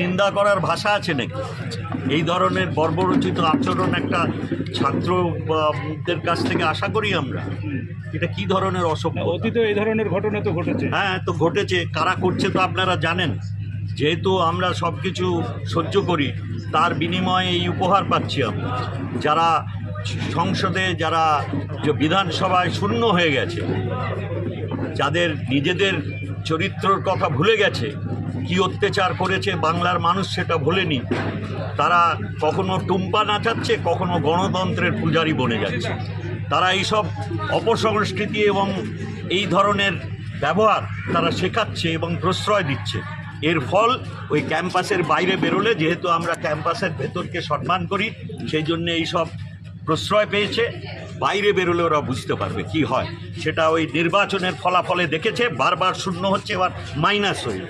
নিন্দা করার ভাষা আছে নাকি? এই ধরনের বর্বরচিত আচরণ একটা ছাত্র ছাত্রদের কাছ থেকে আশা করি আমরা। এটা কি ধরনের অসভ্য? অতীতে এই ধরনের ঘটনা তো ঘটেছে। হ্যাঁ তো ঘটেছে। কারা করছে তো আপনারা জানেন। যেহেতু আমরা সব কিছু সহ্য করি তার বিনিময়ে এই উপহার পাচ্ছি আমরা। যারা সংসদে যারা যে বিধানসভায় শূন্য হয়ে গেছে যাদের নিজেদের চরিত্রর কথা ভুলে গেছে কি অত্যাচার করেছে বাংলার মানুষ সেটা ভোলেনি। তারা কখনো টুম্পা নাচাচ্ছে, কখনো গণতন্ত্রের পূজারি বনে যাচ্ছে। তারা এইসব অপসংস্কৃতি এবং এই ধরনের ব্যবহার তারা শেখাচ্ছে এবং প্রশ্রয় দিচ্ছে। এর ফল ওই ক্যাম্পাসের বাইরে বেরোলে, যেহেতু আমরা ক্যাম্পাসের ভেতরকে সম্মান করি, সেই জন্য এইসব প্রশ্রয় পেয়েছে। বাইরে বেরোলে ওরা বুঝতে পারবে কি হয়। সেটা ওই নির্বাচনের ফলাফলে দেখেছে, বারবার শূন্য হচ্ছে, এবার মাইনাস হয়ে